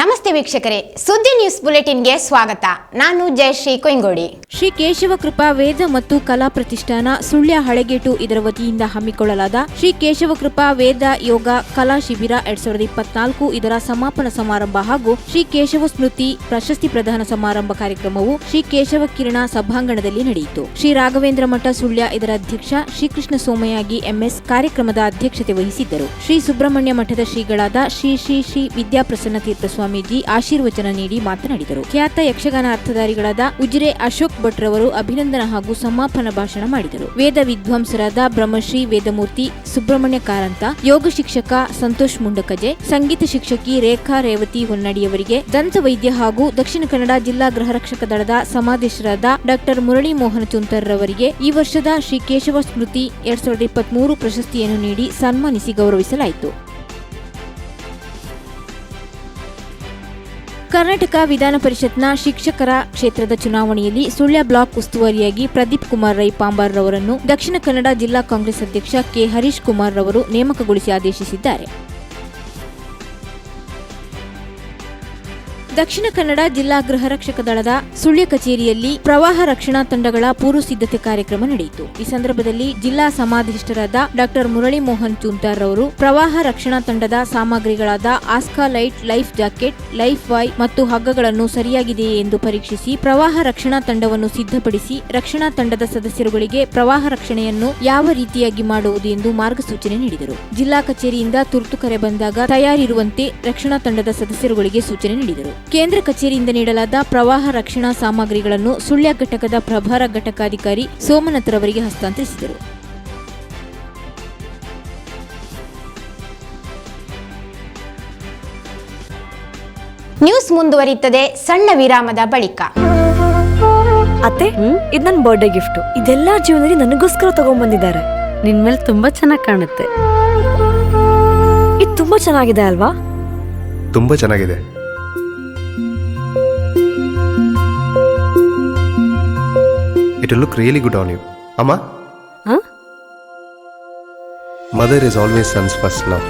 ನಮಸ್ತೆ. ವೀಕ್ಷಕರೇ, ಸುದ್ದಿ ನ್ಯೂಸ್ ಬುಲೆಟಿನ್ಗೆ ಸ್ವಾಗತ. ನಾನು ಜಯಶ್ರೀ ಕೊಯ್ಗೋಡಿ ಶ್ರೀ ಕೇಶವ ಕೃಪಾ ವೇದ ಮತ್ತು ಕಲಾ ಪ್ರತಿಷ್ಠಾನ ಸುಳ್ಯ ಹಳೆಗೇಟು ಇದರ ವತಿಯಿಂದ ಹಮ್ಮಿಕೊಳ್ಳಲಾದ ಶ್ರೀ ಕೇಶವ ಕೃಪಾ ವೇದ ಯೋಗ ಕಲಾ ಶಿಬಿರ ಎರಡ್ ಸಾವಿರದ ಇಪ್ಪತ್ನಾಲ್ಕು ಇದರ ಸಮಾಪನ ಸಮಾರಂಭ ಹಾಗೂ ಶ್ರೀ ಕೇಶವ ಸ್ಮೃತಿ ಪ್ರಶಸ್ತಿ ಪ್ರದಾನ ಸಮಾರಂಭ ಕಾರ್ಯಕ್ರಮವು ಶ್ರೀ ಕೇಶವ ಕಿರಣ ಸಭಾಂಗಣದಲ್ಲಿ ನಡೆಯಿತು. ಶ್ರೀ ರಾಘವೇಂದ್ರ ಮಠ ಸುಳ್ಯ ಇದರ ಅಧ್ಯಕ್ಷ ಶ್ರೀಕೃಷ್ಣ ಸೋಮಯಾಗಿ ಎಂಎಸ್ ಕಾರ್ಯಕ್ರಮದ ಅಧ್ಯಕ್ಷತೆ ವಹಿಸಿದ್ದರು. ಶ್ರೀ ಸುಬ್ರಹ್ಮಣ್ಯ ಮಠದ ಶ್ರೀಗಳಾದ ಶ್ರೀ ಶ್ರೀ ಶ್ರೀ ವಿದ್ಯಾಪ್ರಸನ್ನ ತೀರ್ಥ ಸ್ವಾಮೀಜಿ ಆಶೀರ್ವಚನ ನೀಡಿ ಮಾತನಾಡಿದರು. ಖ್ಯಾತ ಯಕ್ಷಗಾನ ಅರ್ಥಧಾರಿಗಳಾದ ಉಜಿರೆ ಅಶೋಕ್ ಭಟ್ ರವರು ಅಭಿನಂದನ ಹಾಗೂ ಸಮಾಪನ ಭಾಷಣ ಮಾಡಿದರು. ವೇದ ವಿದ್ವಾಂಸರಾದ ಬ್ರಹ್ಮಶ್ರೀ, ವೇದಮೂರ್ತಿ ಸುಬ್ರಹ್ಮಣ್ಯ ಕಾರಂತ, ಯೋಗ ಶಿಕ್ಷಕ ಸಂತೋಷ್ ಮುಂಡಕಜೆ, ಸಂಗೀತ ಶಿಕ್ಷಕಿ ರೇಖಾ ರೇವತಿ ಹೊನ್ನಡಿಯವರಿಗೆ ದಂತ ವೈದ್ಯ ಹಾಗೂ ದಕ್ಷಿಣ ಕನ್ನಡ ಜಿಲ್ಲಾ ಗೃಹರಕ್ಷಕ ದಳದ ಸಮಾದೇಶರಾದ ಡಾಕ್ಟರ್ ಮುರಳಿ ಮೋಹನ ಚುಂತರ್ ರವರಿಗೆ ಈ ವರ್ಷದ ಶ್ರೀ ಕೇಶವ ಸ್ಮೃತಿ ಎರಡ್ ಸಾವಿರದ ಇಪ್ಪತ್ಮೂರು ಪ್ರಶಸ್ತಿಯನ್ನು ನೀಡಿ ಸನ್ಮಾನಿಸಿ ಗೌರವಿಸಲಾಯಿತು. ಕರ್ನಾಟಕ ವಿಧಾನ ಪರಿಷತ್ನ ಶಿಕ್ಷಕರ ಕ್ಷೇತ್ರದ ಚುನಾವಣೆಯಲ್ಲಿ ಸುಳ್ಯ ಬ್ಲಾಕ್ ಉಸ್ತುವಾರಿಯಾಗಿ ಪ್ರದೀಪ್ ಕುಮಾರ್ ರೈ ಪಾಂಬಾರ್ ರವರನ್ನು ದಕ್ಷಿಣ ಕನ್ನಡ ಜಿಲ್ಲಾ ಕಾಂಗ್ರೆಸ್ ಅಧ್ಯಕ್ಷ ಕೆ ಹರೀಶ್ ಕುಮಾರ್ ರವರು ನೇಮಕಗೊಳಿಸಿ ಆದೇಶಿಸಿದ್ದಾರೆ. ದಕ್ಷಿಣ ಕನ್ನಡ ಜಿಲ್ಲಾ ಗೃಹ ರಕ್ಷಕ ದಳದ ಸುಳ್ಯ ಕಚೇರಿಯಲ್ಲಿ ಪ್ರವಾಹ ರಕ್ಷಣಾ ತಂಡಗಳ ಪೂರ್ವ ಸಿದ್ಧತೆ ಕಾರ್ಯಕ್ರಮ ನಡೆಯಿತು. ಈ ಸಂದರ್ಭದಲ್ಲಿ ಜಿಲ್ಲಾ ಸಮಾಧಿಷ್ಠರಾದ ಡಾಕ್ಟರ್ ಮುರಳಿ ಮೋಹನ್ ಚೂಂತಾರ್ ಅವರು ಪ್ರವಾಹ ರಕ್ಷಣಾ ತಂಡದ ಸಾಮಗ್ರಿಗಳಾದ ಆಸ್ಕಾ light, life jacket, life buoy ಮತ್ತು ಹಗ್ಗಗಳನ್ನು ಸರಿಯಾಗಿದೆಯೇ ಎಂದು ಪರೀಕ್ಷಿಸಿ ಪ್ರವಾಹ ರಕ್ಷಣಾ ತಂಡವನ್ನು ಸಿದ್ಧಪಡಿಸಿ ರಕ್ಷಣಾ ತಂಡದ ಸದಸ್ಯರುಗಳಿಗೆ ಪ್ರವಾಹ ರಕ್ಷಣೆಯನ್ನು ಯಾವ ರೀತಿಯಾಗಿ ಮಾಡುವುದು ಎಂದು ಮಾರ್ಗಸೂಚನೆ ನೀಡಿದರು. ಜಿಲ್ಲಾ ಕಚೇರಿಯಿಂದ ತುರ್ತು ಕರೆ ಬಂದಾಗ ತಯಾರಿರುವಂತೆ ರಕ್ಷಣಾ ತಂಡದ ಸದಸ್ಯರುಗಳಿಗೆ ಸೂಚನೆ ನೀಡಿದರು. ಕೇಂದ್ರ ಕಚೇರಿಯಿಂದ ನೀಡಲಾದ ಪ್ರವಾಹ ರಕ್ಷಣಾ ಸಾಮಗ್ರಿಗಳನ್ನು ಸುಳ್ಯ ಘಟಕದ ಪ್ರಭಾರ ಘಟಕಾಧಿಕಾರಿ ಸೋಮನಾಥರವರಿಗೆ ಹಸ್ತಾಂತರಿಸಿದರು. ನ್ಯೂಸ್ ಮುಂದುವರಿಯುತ್ತದೆ ಸಣ್ಣ ವಿರಾಮದ ಬಳಿಕ. ಅತ್ತೆ ಇದು ನನ್ನ ಬರ್ಡೇ ಗಿಫ್ಟ್ ಇದೆಲ್ಲ ಜೀವನದಲ್ಲಿ ನನಗೋಸ್ಕರ ತಗೊಂಡ್ಬಂದಿದ್ದಾರೆ ನಿನ್ ಮೇಲೆ ತುಂಬಾ ಚೆನ್ನಾಗಿ ಕಾಣುತ್ತೆ. ಇದು ತುಂಬಾ ಚೆನ್ನಾಗಿದೆ ಅಲ್ವಾ? ತುಂಬಾ ಚೆನ್ನಾಗಿದೆ. It look really good on you ಅಮ್ಮ ಹ? Mother is always son's first love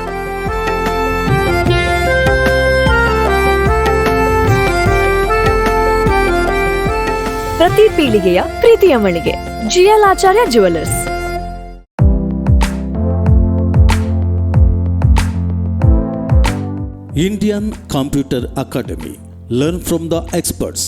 ಪ್ರತಿ ಪೀಳಿಗೆಯ ಪ್ರೀತಿಯ ಮಳಿಗೆ GL Acharya jewellers Indian computer academy learn from the experts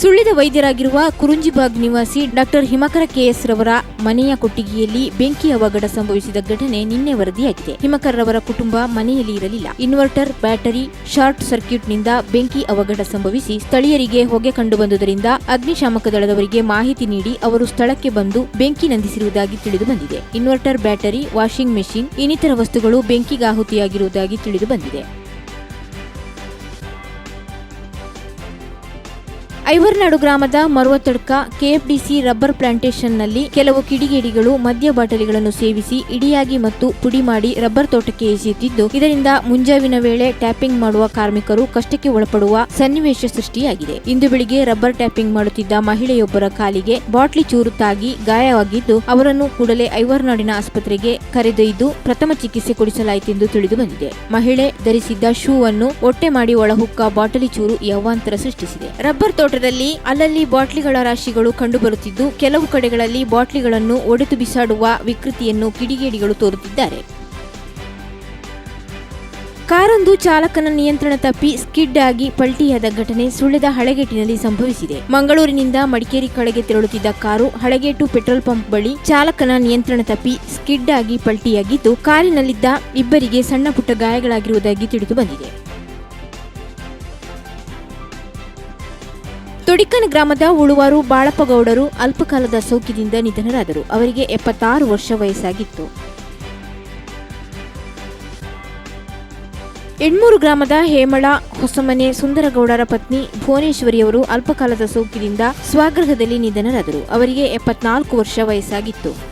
ಸುಳ್ಳಿದ ವೈದ್ಯರಾಗಿರುವ ಕುರುಂಜಿಬಾಗ್ ನಿವಾಸಿ ಡಾಕ್ಟರ್ ಹಿಮಕರ ಕೆಎಸ್ ರವರ ಮನೆಯ ಕೊಟ್ಟಿಗೆಯಲ್ಲಿ ಬೆಂಕಿ ಅವಘಡ ಸಂಭವಿಸಿದ ಘಟನೆ ನಿನ್ನೆ ವರದಿಯಾಗಿದೆ. ಹಿಮಕರ್ ರವರ ಕುಟುಂಬ ಮನೆಯಲ್ಲಿ ಇರಲಿಲ್ಲ. ಇನ್ವರ್ಟರ್, ಬ್ಯಾಟರಿ, ಶಾರ್ಟ್ ಸರ್ಕ್ಯೂಟ್ನಿಂದ ಬೆಂಕಿ ಅವಘಡ ಸಂಭವಿಸಿ ಸ್ಥಳೀಯರಿಗೆ ಹೊಗೆ ಕಂಡುಬಂದುದರಿಂದ ಅಗ್ನಿಶಾಮಕ ದಳದವರಿಗೆ ಮಾಹಿತಿ ನೀಡಿ ಅವರು ಸ್ಥಳಕ್ಕೆ ಬಂದು ಬೆಂಕಿ ನಂದಿಸಿರುವುದಾಗಿ ತಿಳಿದುಬಂದಿದೆ ಇನ್ವರ್ಟರ್, ಬ್ಯಾಟರಿ, ವಾಷಿಂಗ್ ಮೆಷಿನ್, ಇನ್ನಿತರ ವಸ್ತುಗಳು ಬೆಂಕಿಗಾಹುತಿಯಾಗಿರುವುದಾಗಿ ತಿಳಿದು ಬಂದಿದೆ. ಐವರ್ನಾಡು ಗ್ರಾಮದ ಮರುವತಡ್ಕ ಕೆಎಫ್ಡಿಸಿ ರಬ್ಬರ್ ಪ್ಲಾಂಟೇಶನ್ನಲ್ಲಿ ಕೆಲವು ಕಿಡಿಗೇಡಿಗಳು ಮದ್ಯ ಬಾಟಲಿಗಳನ್ನು ಸೇವಿಸಿ ಇಡಿಯಾಗಿ ಮತ್ತು ಪುಡಿ ಮಾಡಿ ರಬ್ಬರ್ ತೋಟಕ್ಕೆ ಎಸೆಯುತ್ತಿದ್ದು, ಇದರಿಂದ ಮುಂಜಾವಿನ ವೇಳೆ ಟ್ಯಾಪಿಂಗ್ ಮಾಡುವ ಕಾರ್ಮಿಕರು ಕಷ್ಟಕ್ಕೆ ಒಳಪಡುವ ಸನ್ನಿವೇಶ ಸೃಷ್ಟಿಯಾಗಿದೆ. ಇಂದು ಬೆಳಿಗ್ಗೆ ರಬ್ಬರ್ ಟ್ಯಾಪಿಂಗ್ ಮಾಡುತ್ತಿದ್ದ ಮಹಿಳೆಯೊಬ್ಬರ ಕಾಲಿಗೆ ಬಾಟ್ಲಿ ಚೂರು ತಾಗಿ ಗಾಯವಾಗಿದ್ದು, ಅವರನ್ನು ಕೂಡಲೇ ಐವರ್ನಾಡಿನ ಆಸ್ಪತ್ರೆಗೆ ಕರೆದೊಯ್ದು ಪ್ರಥಮ ಚಿಕಿತ್ಸೆ ಕೊಡಿಸಲಾಯಿತೆಂದು ತಿಳಿದು ಬಂದಿದೆ. ಮಹಿಳೆ ಧರಿಸಿದ್ದ ಶೂ ಅನ್ನು ಒಟ್ಟೆ ಮಾಡಿ ಒಳಹುಕ್ಕ ಬಾಟಲಿ ಚೂರು ಯವಾಂತರ ಸೃಷ್ಟಿಸಿದೆ. ರಬ್ಬರ್ ತೋಟದಲ್ಲಿ ಅಲ್ಲಲ್ಲಿ ಬಾಟ್ಲಿಗಳ ರಾಶಿಗಳು ಕಂಡುಬರುತ್ತಿದ್ದು, ಕೆಲವು ಕಡೆಗಳಲ್ಲಿ ಬಾಟ್ಲಿಗಳನ್ನು ಒಡೆದು ಬಿಸಾಡುವ ವಿಕೃತಿಯನ್ನು ಕಿಡಿಗೇಡಿಗಳು ತೋರುತ್ತಿದ್ದಾರೆ. ಕಾರೊಂದು ಚಾಲಕನ ನಿಯಂತ್ರಣ ತಪ್ಪಿ ಸ್ಕಿಡ್ ಆಗಿ ಪಲ್ಟಿಯಾದ ಘಟನೆ ಸುಳ್ಯದ ಹಳೆಗೇಟಿನಲ್ಲಿ ಸಂಭವಿಸಿದೆ. ಮಂಗಳೂರಿನಿಂದ ಮಡಿಕೇರಿ ಕಡೆಗೆ ತೆರಳುತ್ತಿದ್ದ ಕಾರು ಹಳೆಗೇಟು ಪೆಟ್ರೋಲ್ ಪಂಪ್ ಬಳಿ ಚಾಲಕನ ನಿಯಂತ್ರಣ ತಪ್ಪಿ ಸ್ಕಿಡ್ ಆಗಿ ಪಲ್ಟಿಯಾಗಿದ್ದು, ಕಾರಿನಲ್ಲಿದ್ದ ಇಬ್ಬರಿಗೆ ಸಣ್ಣ ಪುಟ್ಟ ಗಾಯಗಳಾಗಿರುವುದಾಗಿ ತಿಳಿದು ಬಂದಿದೆ. ತೊಡಿಕನ್ ಗ್ರಾಮದ ಉಳುವಾರು ಬಾಳಪ್ಪಗೌಡರು ಅಲ್ಪಕಾಲದ ಸೋಂಕಿನಿಂದ ನಿಧನರಾದರು. ಅವರಿಗೆ ಎಪ್ಪತ್ತಾರು ವರ್ಷ ವಯಸ್ಸಾಗಿತ್ತು. ಎಣ್ಮೂರು ಗ್ರಾಮದ ಹೇಮಳ ಹೊಸಮನೆ ಸುಂದರಗೌಡರ ಪತ್ನಿ ಭುವನೇಶ್ವರಿಯವರು ಅಲ್ಪಕಾಲದ ಸೋಂಕಿನಿಂದ ಸ್ವಗೃಹದಲ್ಲಿ ನಿಧನರಾದರು. ಅವರಿಗೆ ಎಪ್ಪತ್ನಾಲ್ಕು ವರ್ಷ ವಯಸ್ಸಾಗಿತ್ತು.